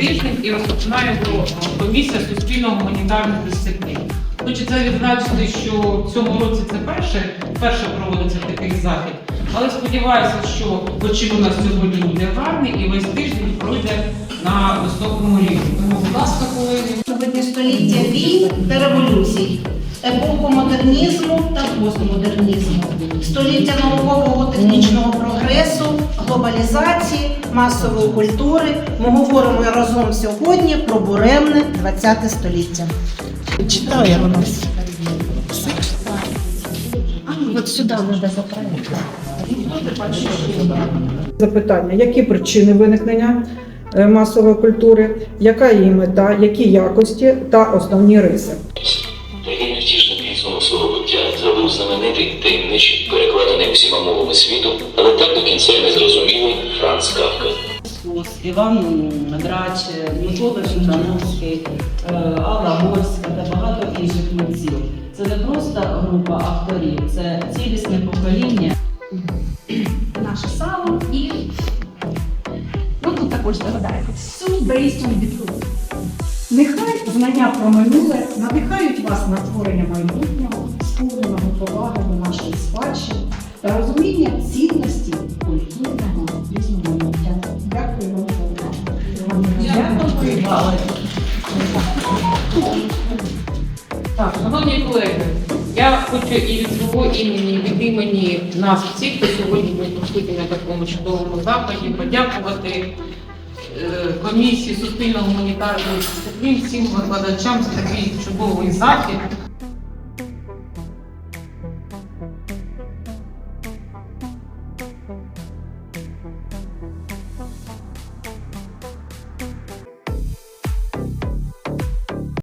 тижнів і розпочинає комісія суспільного гуманітарних дисциплін. Хочеться відзначити, що в цьому році це перше, перше проводиться такий захід, але сподіваюся, що очі у нас сьогодні буде гарний і весь тиждень пройде на високому рівні. Тому, будь ласка, коли Сьогодні століття війн та революцій модернізму та постмодернізму, століття наукового технічного прогресу, глобалізації, масової культури. Ми говоримо разом сьогодні про буремне ХХ століття. Читає у нас. От сюди треба заправити. Запитання: які причини виникнення е, масової культури, яка її мета, які якості та основні риси? Невтішний підсумок свого буття зробив знаменитий таємничий, перекладений всіма мовами світу, але так до кінця не зрозумілий Франц Кавка. Іван Драч, Микола Житановський, е, Алла Гольська та багато інших митців. Це не просто група авторів, це цілісне покоління. наше сало і ну тут також on the truth. Нехай знання про минуле надихають вас на творення майбутнього, сповненого поваги до нашої спадщини та розуміння цінності культурного різноманіття. Дякую вам за увагу. Так, шановні колеги, я хочу і від свого імені, і від імені нас всіх, хто сьогодні був присутній на такому чудовому заході, подякувати комісії суспільно-гуманітарної дисциплін, всім викладачам за такий чудовий захід.